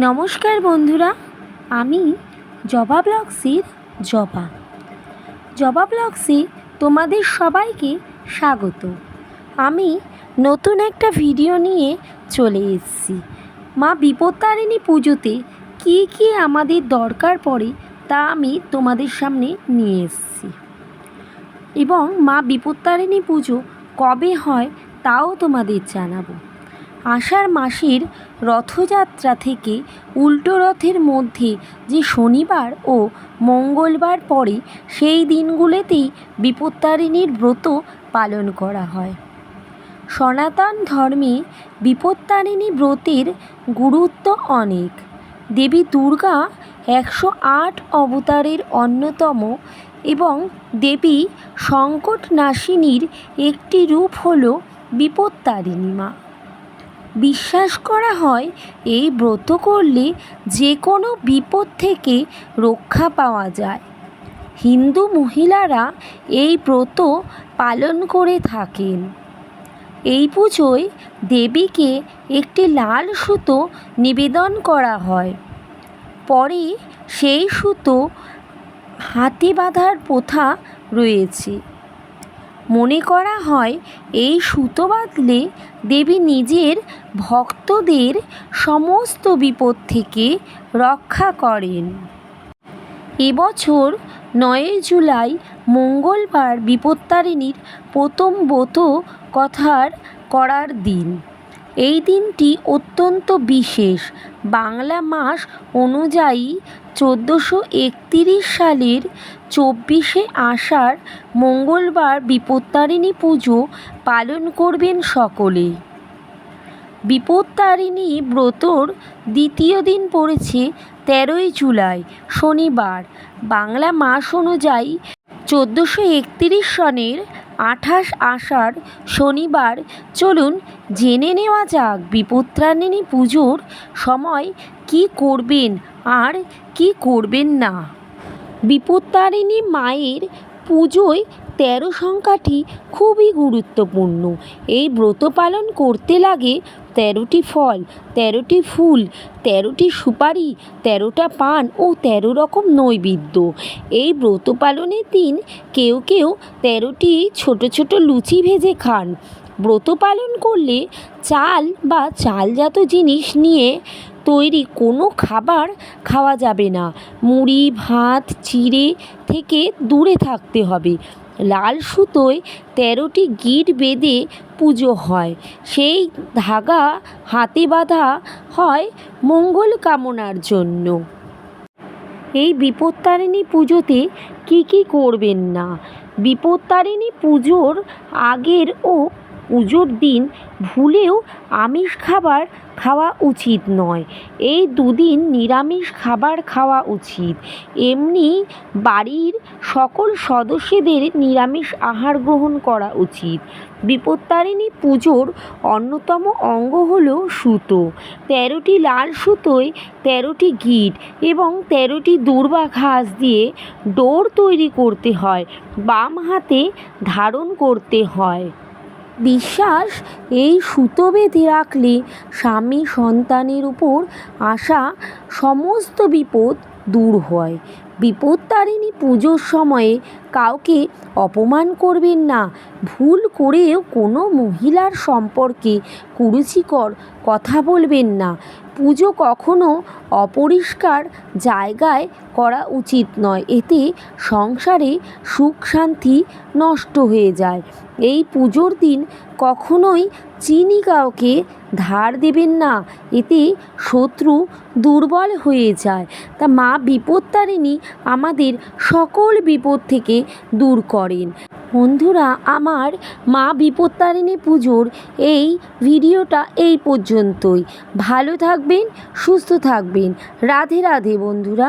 নমস্কার বন্ধুরা, আমি জবা ব্লগসির জবা। জবা ব্লগসে তোমাদের সবাইকে স্বাগত। আমি নতুন একটা ভিডিও নিয়ে চলে এসেছি। মা বিপত্তারিণী পুজোতে কী কী আমাদের দরকার পড়ে তা আমি তোমাদের সামনে নিয়ে এসেছি। এবং মা বিপত্তারিণী পুজো কবে হয় তাও তোমাদের জানাব। আষাঢ় মাসের রথযাত্রা থেকে উল্টো রথের মধ্যে যে শনিবার ও মঙ্গলবার পড়ে, সেই দিনগুলোতেই বিপত্তারিণীর ব্রত পালন করা হয়। সনাতন ধর্মে বিপত্তারিণী ব্রতের গুরুত্ব অনেক। দেবী দুর্গা একশো আট অবতারের অন্যতম এবং দেবী সংকটনাশিনীর একটি রূপ হল বিপত্তারিণী মা। বিশ্বাস করা হয়, এই ব্রত করলে যে কোনো বিপদ থেকে রক্ষা পাওয়া যায়। হিন্দু মহিলারা এই ব্রত পালন করে থাকেন। এই পুজোয় দেবীকে একটি লাল সুতো নিবেদন করা হয়। পরে সেই সুতো হাতে বাঁধার প্রথা রয়েছে। মনে করা হয়, এই সুতো বাঁধলে দেবী নিজের ভক্তদের সমস্ত বিপদ থেকে রক্ষা করেন। এবছর নয়ই জুলাই, মঙ্গলবার বিপত্তারিণীর প্রথম ব্রত কথার করার দিন। এই দিনটি অত্যন্ত বিশেষ বাংলা মাস অনুযায়ী চোদ্দোশো একতিরিশ সালের চব্বিশে আষাঢ় মঙ্গলবার বিপত্তারিণী পুজো পালন করবেন সকলে। বিপত্তারিণী ব্রতর দ্বিতীয় দিন পড়েছে তেরোই জুলাই, শনিবার। বাংলা মাস অনুযায়ী চোদ্দোশো একতিরিশ সনের আঠাশ আষাঢ় শনিবার, চলুন জেনে নেওয়া যাক বিপত্তারিণী পুজোর সময় কি করবেন আর কি করবেন না। বিপত্তারিণী মায়ের পুজোয় তেরো সংখ্যাটি খুবই গুরুত্বপূর্ণ। এই ব্রত পালন করতে লাগে তেরোটি ফল, তেরোটি ফুল, তেরোটি সুপারি, তেরোটা পান ও তেরো রকম নৈবেদ্য। এই ব্রত পালনের দিন কেউ কেউ তেরোটি ছোট ছোট লুচি ভেজে খান। ব্রত পালন করলে চাল বা চালজাত জিনিস নিয়ে তৈরি কোনো খাবার খাওয়া যাবে না। মুড়ি, ভাত, চিড়ে থেকে দূরে থাকতে হবে। লাল সুতোয় তেরোটি গিট বেঁধে পুজো হয়। সেই ধাগা হাতে বাঁধা হয় মঙ্গল কামনার জন্য। এই বিপত্তারিণী পুজোতে কী কী করবেন না? বিপত্তারিণী পুজোর আগের ও পুজোর দিন ভুলেও আমিষ খাবার খাওয়া উচিত নয়। এই দুদিন নিরামিষ খাবার খাওয়া উচিত। এমনি বাড়ির সকল সদস্যদের নিরামিষ আহার গ্রহণ করা উচিত। বিপত্তারিণী পুজোর অন্যতম অঙ্গ হল সুতো। তেরোটি লাল সুতোয় তেরোটি গিট এবং তেরোটি দূর্বা ঘাস দিয়ে ডোর তৈরি করতে হয়, বাম হাতে ধারণ করতে হয়। বিশ্বাস, এই সুতো বেঁধে রাখলে স্বামী সন্তানের উপর আসা সমস্ত বিপদ দূর হয়। বিপত্তারিণী পুজোর সময়ে কাউকে অপমান করবেন না। ভুল করেও কোনো মহিলার সম্পর্কে কুরুচিকর কথা বলবেন না। পুজো কখনো অপরিষ্কার জায়গায় করা উচিত নয়। এতে সংসারে সুখ শান্তি নষ্ট হয়ে যায়। এই পুজোর দিন কখনোই চিনি কাউকে ধার দেবেন না। এতে শত্রু দুর্বল হয়ে যায়। তা মা বিপত্তারিণী আমাদের সকল বিপদ থেকে দূর করেন। বন্ধুরা, আমার মা বিপত্তারিণী পুজোর এই ভিডিওটা এই পর্যন্তই। ভালো থাকবেন, সুস্থ থাকবেন। রাধে রাধে বন্ধুরা।